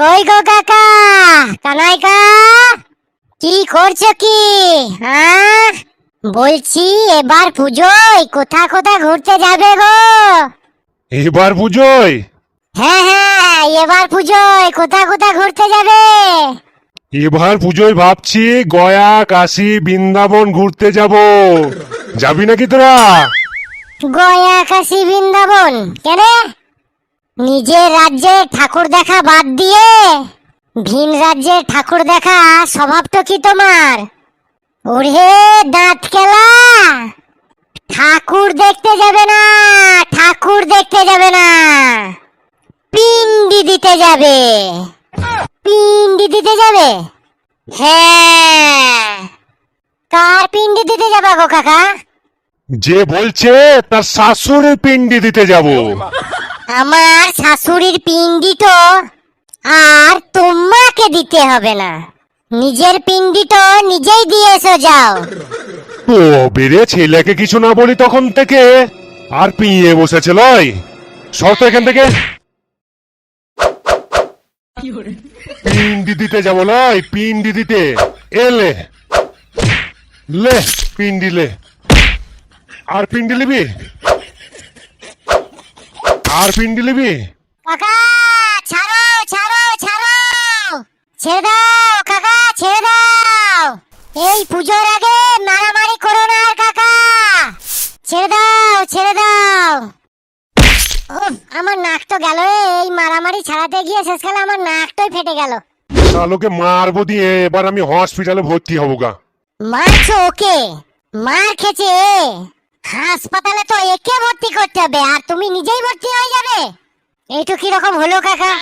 কই গো কাকা কানাইকা কি করছ কি? হ্যাঁ? বলছি এবার পুজোয় কোথা কোথা ঘুরতে যাবে গো? এবার পুজোয়? হ্যাঁ হ্যাঁ এবার পুজোয় কোথা কোথা ঘুরতে যাবে? এবার পুজোয় ভাবছি গয়া কাশী বৃন্দাবন ঘুরতে যাব। যাবি নাকি তোরা? গয়া কাশী বৃন্দাবন? কেন? নিজের রাজ্যের ঠাকুর দেখা বাদ দিয়ে, ভিন রাজ্যের ঠাকুর দেখা স্বভাবটা কি তোমার? ওরে দাঁত খেলা, ঠাকুর দেখতে যাবে না, ঠাকুর দেখতে যাবে না, পিন্ডি দিতে যাবে, পিন্ডি দিতে যাবে। হ্যাঁ কার পিন্ডি দিতে যাবে গো কাকা? যে বলছে তার শাশুড়ির পিন্ডি দিতে যাব। আমার শাশুড়ির পিন্ডি তো আর তোমাকে দিতে হবে না। নিজের পিন্ডি তো নিজেই দিয়ে এসো যাও। ও বেরে ছেলেকে কিছু না বলি তখন থেকে? আর পিঁয়ে বসেছে, লয়। সর তো এখান থেকে। পিন্ডি দিতে যাব, লয়, পিন্ডি দিতে। এলে লে পিন্ডি লে। আর পিন্ডি লিবি আর পিন্ডি লিবি কাকা ছাড়ো ছাড়ো ছাড়ো। ছেড়ে দাও কাকা ছেড়ে দাও। এই পুজোর আগে মারামারি করো না আর কাকা। ছেড়ে দাও ছেড়ে দাও। আমার নাক তো গেল এই মারামারি ছাড়াতে গিয়ে শেষকালে আমার নাকটাই ফেটে গেল। শালোকে মারবো দিয়ে এবার আমি হসপিটালে ভর্তি হব গা। মারছো ওকে? মার খেছে। হাসপাতালে তো একে ভর্তি করতে হবে, আর তুমি নিজেই ভর্তি হয়ে যাবে। এইটু কি রকম হলো, কাকা?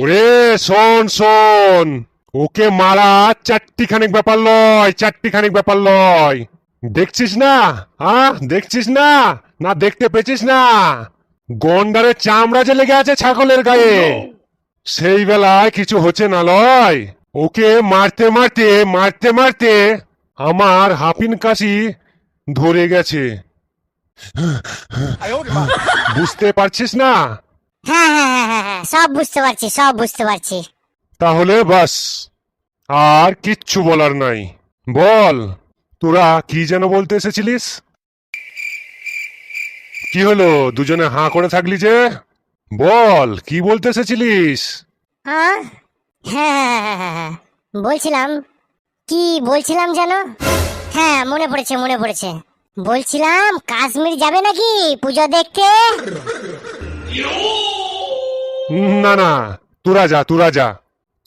ওরে, শোন শোন। ওকে মারা চারটি খানিক ব্যাপার লয় চারটি খানিক ব্যাপার লয়। দেখছিস না? হ্যাঁ দেখছিস না? না, দেখতে পেছিস না? গন্ডারের চামড়া যে লেগে আছে ছাগলের গায়ে। সেই বেলায় কিছু হচ্ছে না লয়। ওকে মারতে মারতে মারতে মারতে আমার হাফিন কাশি ধরে গেছে। বুঝতে পারছিস না? হ্যাঁ হ্যাঁ হ্যাঁ হ্যাঁ হ্যাঁ সব বুঝতে পারছি সব বুঝতে পারছি। তাহলে বাস আর কিচ্ছু বলার নাই। বল তোরা কি যেন বলতে এসেছিলিস? কি হলো দুজনে হাঁ করে থাকলি যে? বল কি বলতে এসেছিলিস? হ্যাঁ হ্যাঁ হ্যাঁ, হ্যাঁ, হ্যাঁ, হ্যাঁ। বলছিলাম কি বলছিলাম যেন? হ্যাঁ মনে পড়েছে মনে পড়েছে। বলছিলাম কাশ্মীর যাবে নাকি পুজো দেখতে? না না তোরা যা তোরা যা।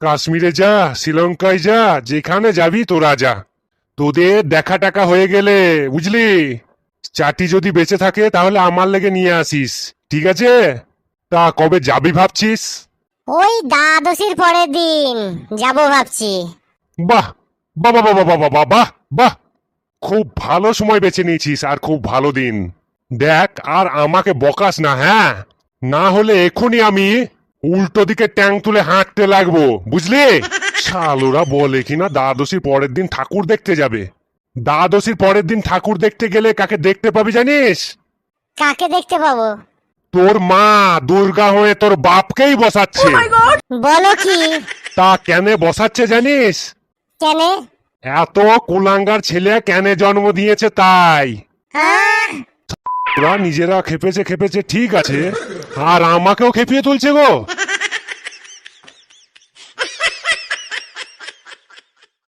কাশ্মীরে যা শ্রীলঙ্কায় যা যেখানে যাবি তোরা যা। তোদের দেখা টাকা হয়ে গেলে বুঝলি? চাটি যদি বেঁচে থাকে তাহলে আমার লেগে নিয়ে আসিস ঠিক আছে? তা কবে যাবি ভাবছিস? ওই দাদশির পরের দিন যাব ভাবছি। বাহ বাহ বাহ বাহ বাহ বাহ বাহ বাহ। খুব ভালো সময় বেছে নিয়েছিস আর খুব ভালো দিন। দেখ আর আমাকে বকাস না হ্যাঁ? না হলে এখনই আমি উল্টো দিকে ট্যাং তুলে হাঁটতে লাগবো বুঝলি? শালুরা বলে কিনা দ্বাদশীর পরের দিন ঠাকুর দেখতে যাবে। দ্বাদশীর পরের দিন ঠাকুর দেখতে গেলে কাকে দেখতে পাবি জানিস? কাকে দেখতে পাবো? তোর মা দুর্গা হয়ে তোর বাপকেই বসাচ্ছে। বলো কি? তা কেন বসাচ্ছে জানিস? কেন? এত কুলাঙ্গার ছেলে কেন জন্ম দিয়েছে তাই? হ্যাঁ। ওরা নিজেরা খেপেছে খেপেছে ঠিক আছে। আর আমাকেও খেপিয়ে তুলছে গো।